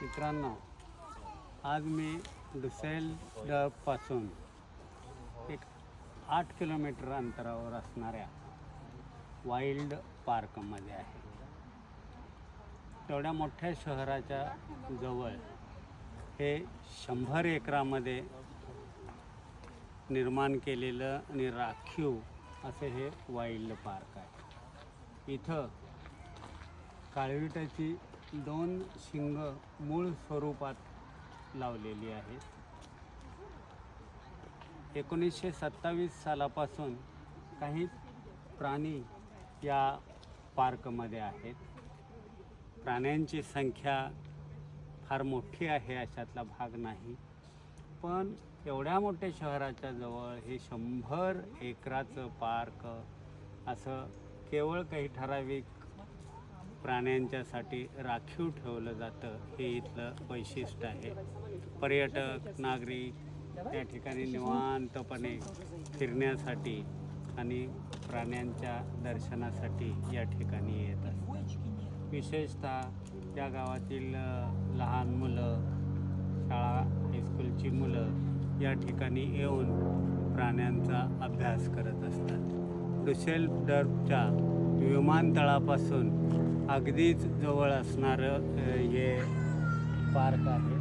मित्रांनो आज मी डुसेलपासून एक आठ किलोमीटर अंतरावर असणाऱ्या वाईल्ड पार्कमध्ये आहे. तेवढ्या मोठ्या शहराच्या जवळ हे शंभर एकरामध्ये निर्माण केलेलं आणि राखीव असे हे वाईल्ड पार्क आहे. इथं काळविटाची दोन शिंग मूळ स्वरूपात लावलेली आहेत. एकोणीसशे सत्तावीस सालापासून काही प्राणी या पार्कमध्ये आहेत. प्राण्यांची संख्या फार मोठी आहे अशातला भाग नाही. पण एवढ्या मोठ्या शहराच्या जवळ हे शंभर एकराचं पार्क असं केवळ काही ठराविक प्राण्यांच्यासाठी राखीव ठेवलं जातं हे इथलं वैशिष्ट्य आहे. पर्यटक नागरिक त्या ठिकाणी निवांतपणे फिरण्यासाठी आणि प्राण्यांच्या दर्शनासाठी या ठिकाणी येत असतात. विशेषतः या गावातील लहान मुलं शाळा हायस्कूलची मुलं या ठिकाणी येऊन प्राण्यांचा अभ्यास करत असतात. डुसेल डर्फच्या विमानतळापासून अगदीच जवळ असणारं हे पार्क आहे.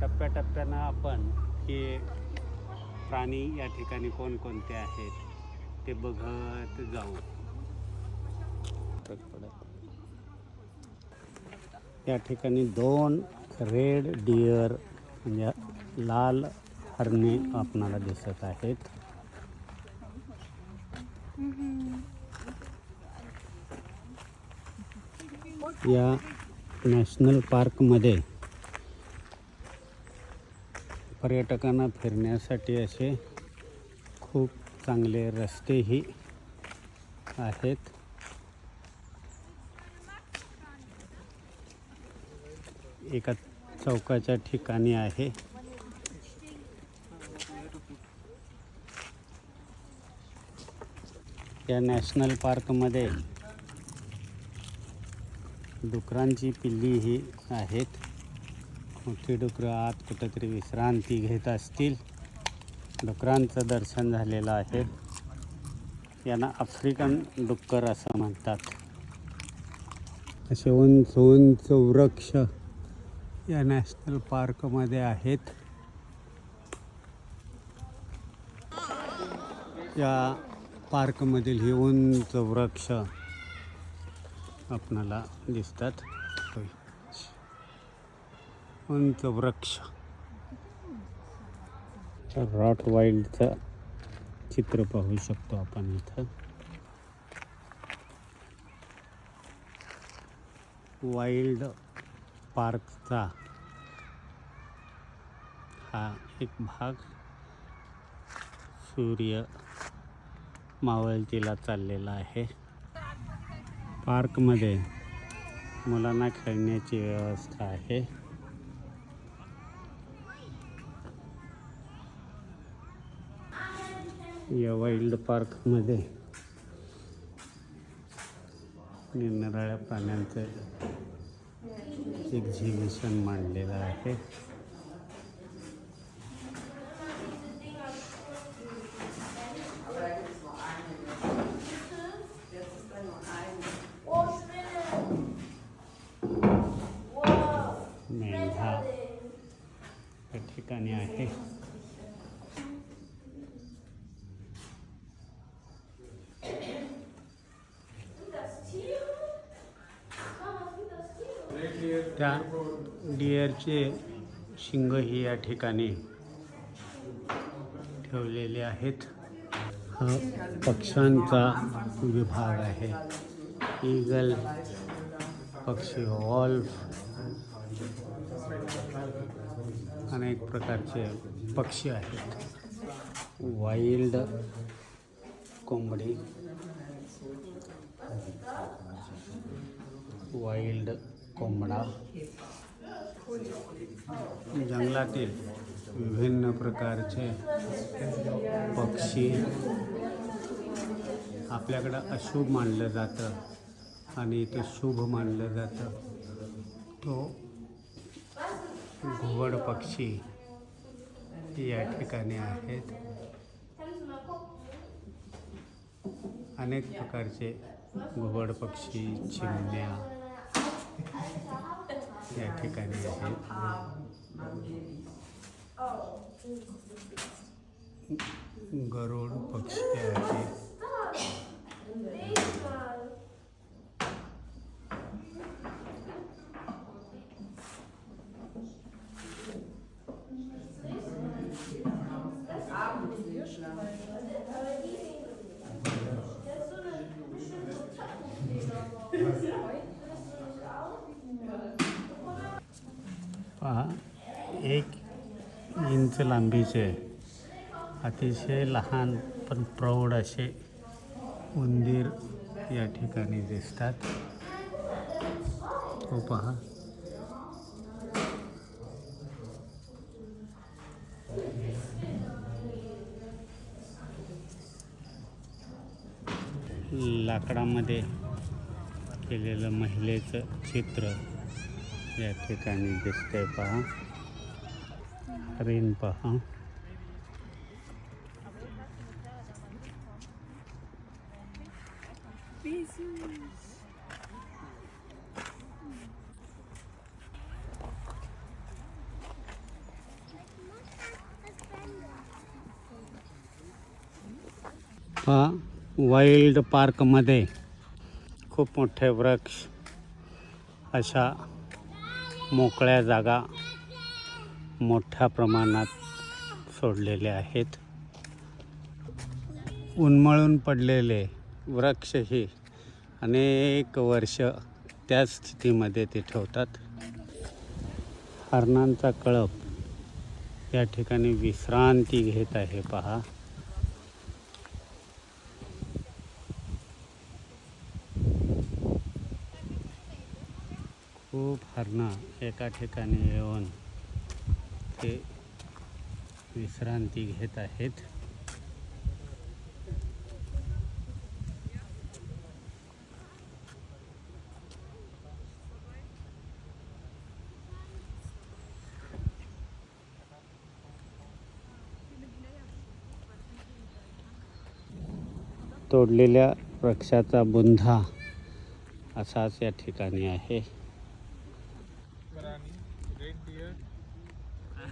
टप्प्याटप्प्यानं आपण हे प्राणी या ठिकाणी कोणकोणते आहेत ते बघत जाऊ. या ठिकाणी दोन रेड डिअर म्हणजे लाल हरणे आपणाला दिसत आहेत. या नॅशनल पार्कमध्ये पर्यटकांना फिरण्यासाठी असे खूप चांगले रस्तेही आहेत. एका चौकाच्या ठिकाणी आहे. या नॅशनल पार्कमध्ये डुकरांची पिल्ली ही आहेत. मोठी डुकरं आत कुठंतरी विश्रांती घेत असतील. डुकरांचं दर्शन झालेलं आहे. यांना आफ्रिकन डुक्कर असं म्हणतात. असे उंच उंच वृक्ष या नॅशनल पार्कमध्ये आहेत. या पार्कमधील ही उंच वृक्ष आपणाला दिसतात. उंच वृक्ष. रॉट वाईल्डचं चित्र पाहू शकतो आपण इथं. वाईल्ड पार्कचा हा एक भाग सूर्य मावळतीला चाललेला आहे. पार्कमध्ये मुलांना खेळण्याची व्यवस्था आहे. या वाईल्ड पार्कमध्ये निरनिराळ्या प्राण्यांचं एक्झिबिशन मांडलेलं आहे मेंढा या ठिकाणी आहे त्या डिअरचे शिंग ही या ठिकाणी ठेवलेले आहेत. हा पक्ष्यांचा विभाग आहे. ईगल पक्षी वॉल्फ अनेक प्रकारचे पक्षी आहेत. वाईल्ड कोंबडी. वाईल्ड कोंबडा. जंगलातील विभिन्न प्रकारचे पक्षी. आपल्याकडं अशुभ मानलं जातं आणि ते शुभ मानलं जातं. तो घुबड पक्षी या ठिकाणी आहेत. अनेक प्रकारचे घुबड पक्षी चिमण्या या ठिकाणी आहेत. गरुड पक्षी आहे पहा एक इंच लांबीचे. अतिशय लहान पण प्रौढ असे उंदीर या ठिकाणी दिसतात. तो पहा. लाकडामध्ये केलेलं महिलेचं चित्र. या ठिकाणी दिसतंय पहा. हरिण पहा. हा वाईल्ड पार्कमध्ये खूप मोठे वृक्ष अशा मोकळ्या जागा मोठ्या प्रमाणात सोडलेले आहेत. उन्मळून पडलेले वृक्षही अनेक वर्ष त्याच स्थितीमध्ये ते ठेवतात. हरणांचा कळप या ठिकाणी विश्रांती घेत आहे पहा. खूप हरणं एका ठिकाणी येऊन ते विश्रांती घेत आहेत. तोडलेल्या वृक्षाचा बुंधा असाच या ठिकाणी आहे आणि रेड डिअर रेड डिअर बघितलं हरी म्हणजे मा-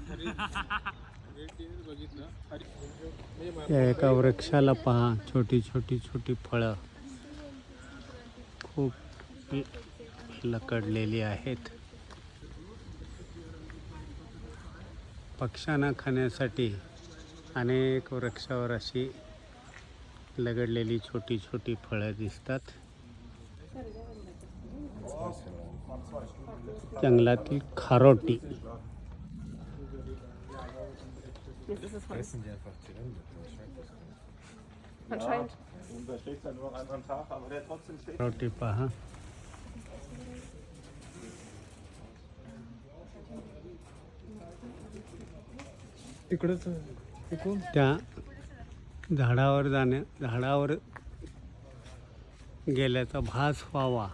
या एका वृक्षाला पहा छोटी छोटी छोटी फळं. खूप लकडलेली आहेत. पक्ष्यांना खाण्यासाठी अनेक वृक्षावर अशी लगडलेली छोटी छोटी फळं दिसतात. जंगलातील खारोटी. Anscheinend. Und da steht dann nur am anderen Tag, aber der trotzdem steht. खारोटी पहा तिकडंच तिकडून त्या झाडावर जाण्या झाडावर गेल्याचा भास व्हावा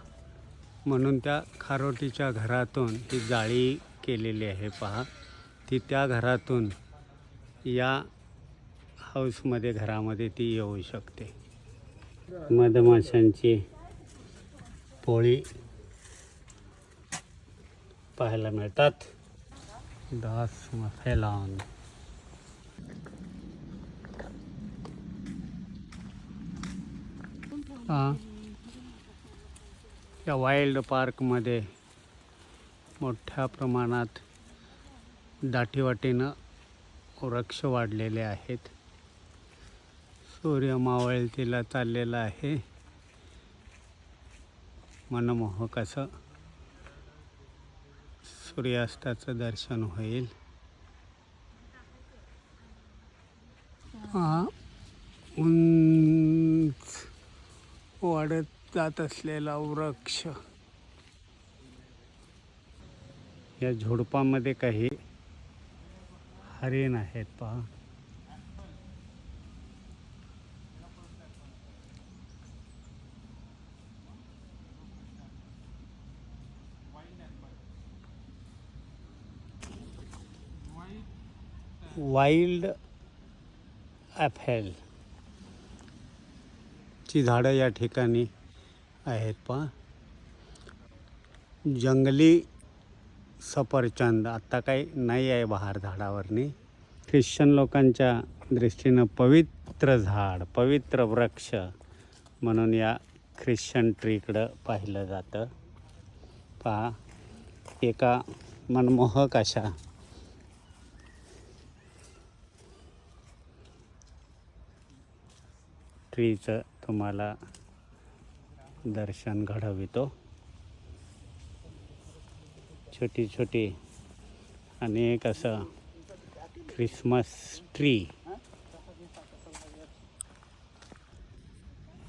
म्हणून त्या खारोटीच्या घरातून ही जाळी केलेली आहे पहा. ती त्या घरातून या हाऊसमध्ये घरामध्ये ती येऊ शकते. मधमाशांची पोळी पाहायला मिळतात. दास फैलावून या वाईल्ड पार्कमध्ये मोठ्या प्रमाणात दाटीवाटीनं वृक्ष वाढलेले आहेत. सूर्य मावळतीला चाललेला आहे. मनमोहक असं सूर्यास्ताचं दर्शन होईल. हा उंच वाढत जात असलेला वृक्ष. या झुडपामध्ये काही हरिण आहेत पहा. वाईल्ड ॲफेल ची झाडं या ठिकाणी आहेत पहा. जंगली सफरचंद. आत्ता काही नाही आहे बहार झाडावरनी. ख्रिश्चन लोकांच्या दृष्टीनं पवित्र झाड पवित्र वृक्ष म्हणून या ख्रिश्चन ट्रीकडं पाहिलं जातं. पहा एका मनमोहक अशा ट्रीचं तुम्हाला दर्शन घडवितो. छोटी छोटी आणि एक असं क्रिसमस ट्री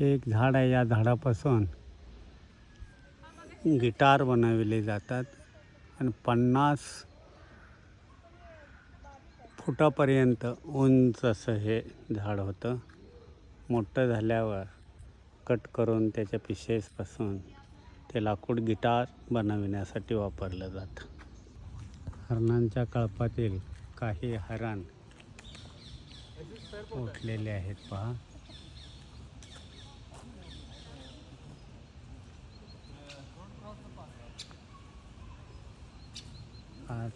एक झाड आहे या झाडापासून गिटार बनविले जातात. आणि पन्नास फुटापर्यंत उंच असं हे झाड होतं. मोठं झाल्यावर कट करून त्याच्या पिशेसपासून ते लाकूड गिटार बनविण्यासाठी वापरलं जातं. हरणांच्या कळपातील काही हरण उठलेले आहेत पहा. आज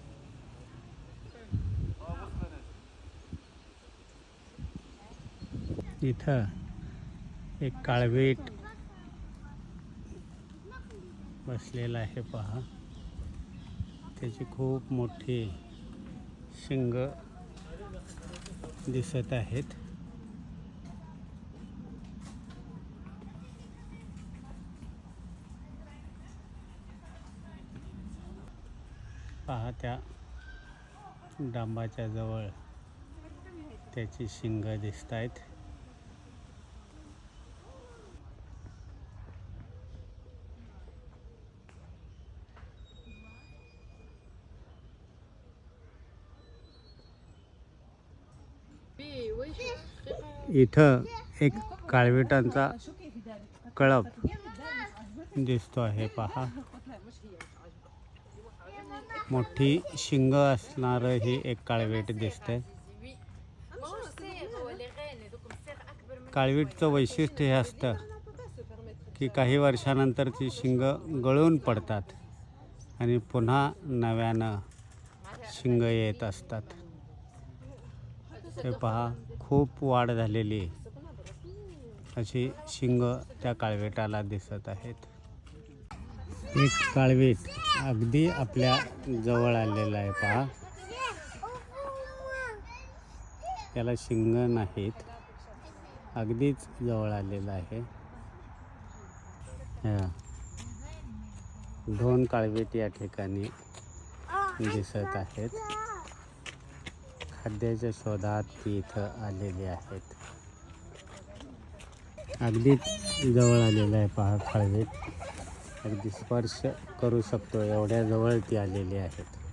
इथं एक काळवीट बसलेला आहे पहा. त्याची खूप मोठी शिंग दिसत आहेत. पहा त्या डांबाच्या जवळ त्याची शिंग दिसत आहेत इथं एक काळविटांचा कळप दिसतो आहे पहा. मोठी शिंग असणारं हे एक काळवीट दिसतंय. काळवीटचं वैशिष्ट्य हे असतं की काही वर्षानंतर ती शिंग गळून पडतात आणि पुन्हा नव्यानं शिंग येत असतात. हे पहा. खूप वाढ झालेली अशी शिंग त्या काळवेटाला दिसत आहेत. एक काळवीट अगदी आपल्या जवळ आलेला आहे पहा. त्याला शिंग नाहीत. अगदीच जवळ आलेलं आहे. दोन काळवीट या ठिकाणी दिसत आहेत. खाद्याच्या शोधात ती इथं आलेली आहेत. अगदीच जवळ आलेलं आहे पहा काळवीट अगदी स्पर्श करू शकतो एवढ्या जवळ ती आलेली आहेत.